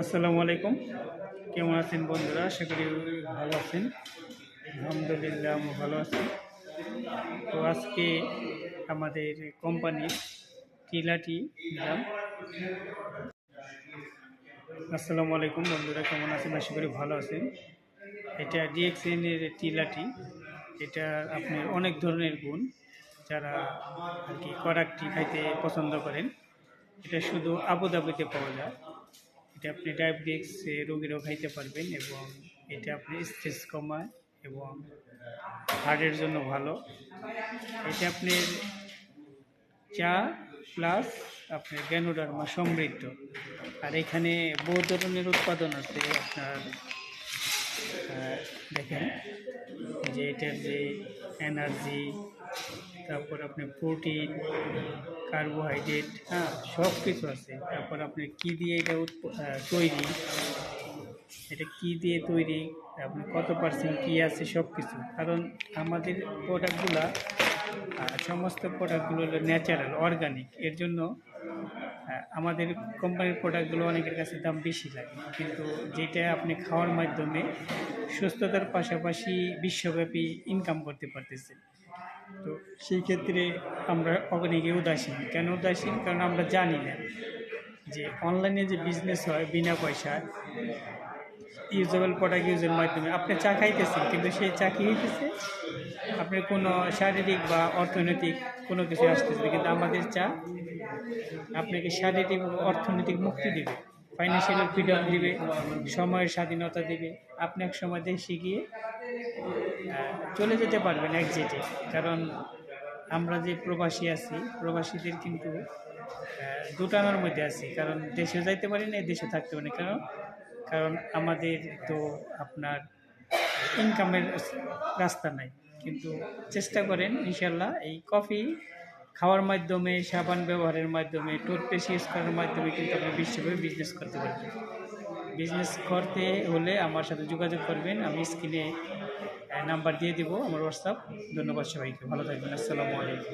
আসসালামু আলাইকুম। কেমন আছেন বন্ধুরা? আশা করি ভালো আছেন। আলহামদুলিল্লাহ আমি ভালো আছি। তো আজকে আমাদের কোম্পানির টিলাটি নিলাম আসসালামু আলাইকুম বন্ধুরা, কেমন আছেন? আশা করি ভালো আছেন। এটা ডিএক্সএনের টিলাটি। এটা আপনার অনেক ধরনের গুণ। যারা আর কি কড়াকটি খাইতে পছন্দ করেন, এটা শুধু আবুধাবিতে পাওয়া যায়। এটা আপনি ডায়াবেটিক্স রোগীরাও খাইতে পারবেন এবং এটা আপনি স্ট্রেস কমায় এবং হার্টের জন্য ভালো। এটা আপনি চা প্লাস আপনার গ্যানোডার্মা সমৃদ্ধ। আর এখানে বহু ধরনের উৎপাদন আছে আপনার দেখেন, যে এটার যে এনার্জি তারপর আপনি প্রোটিন কার্বোহাইড্রেট হ্যাঁ সব কিছু আছে। তারপর আপনি কি দিয়ে এটা তৈরি, এটা কি দিয়ে তৈরি, আপনি কত পার্সেন্ট কী আছে সব কিছু কারণ আমাদের প্রোডাক্টগুলা সমস্ত প্রোডাক্টগুলো হলো ন্যাচারাল অর্গানিক এর জন্য আমাদের কোম্পানির প্রোডাক্টগুলো অনেকের কাছে দাম বেশি লাগে। কিন্তু যেটা আপনি খাওয়ার মাধ্যমে সুস্থতার পাশাপাশি বিশ্বব্যাপী ইনকাম করতে পারতেছেন। তো সেই ক্ষেত্রে আমরা অনেকে উদাসীন। কেন উদাসীন? কারণ আমরা জানি না যে অনলাইনে যে বিজনেস হয় বিনা পয়সায় ইউজেবল প্রোডাক্ট ইউজের মাধ্যমে, আপনি চা খাইতেছেন, কিন্তু সেই চা কি হইতেছে? কোনো শারীরিক বা অর্থনৈতিক কোনো কিছু আসতেছে। কিন্তু আমাদের চা আপনাকে শারীরিক অর্থনৈতিক মুক্তি দিবে। ফাইন্যান্সিয়াল ফ্রিডম দিবে, সময়ের স্বাধীনতা দিবে। আপনি এক সময় দেশে গিয়ে চলে যেতে পারবেন এক জেটে। কারণ আমরা যে প্রবাসী আছি, প্রবাসীদের কিন্তু দুটানার মধ্যে আছি। কারণ দেশে যাইতে পারি না দেশে থাকতে পারি কারণ কারণ আমাদের তো আপনার ইনকামের রাস্তা নাই। কিন্তু চেষ্টা করেন, ইনশাল্লাহ এই কফি খাওয়ার মাধ্যমে, সাবান ব্যবহারের মাধ্যমে, টুথপেস্ট ইউজ করার মাধ্যমে কিন্তু আপনি বিশ্বভাবে বিজনেস করতে পারবেন। বিজনেস করতে হলে আমার সাথে যোগাযোগ করবেন। আমি স্ক্রিনে নাম্বার দিয়ে দেবো আমার হোয়াটসঅ্যাপ ধন্যবাদ সবাইকে। ভালো থাকবেন। আসসালামু আলাইকুম।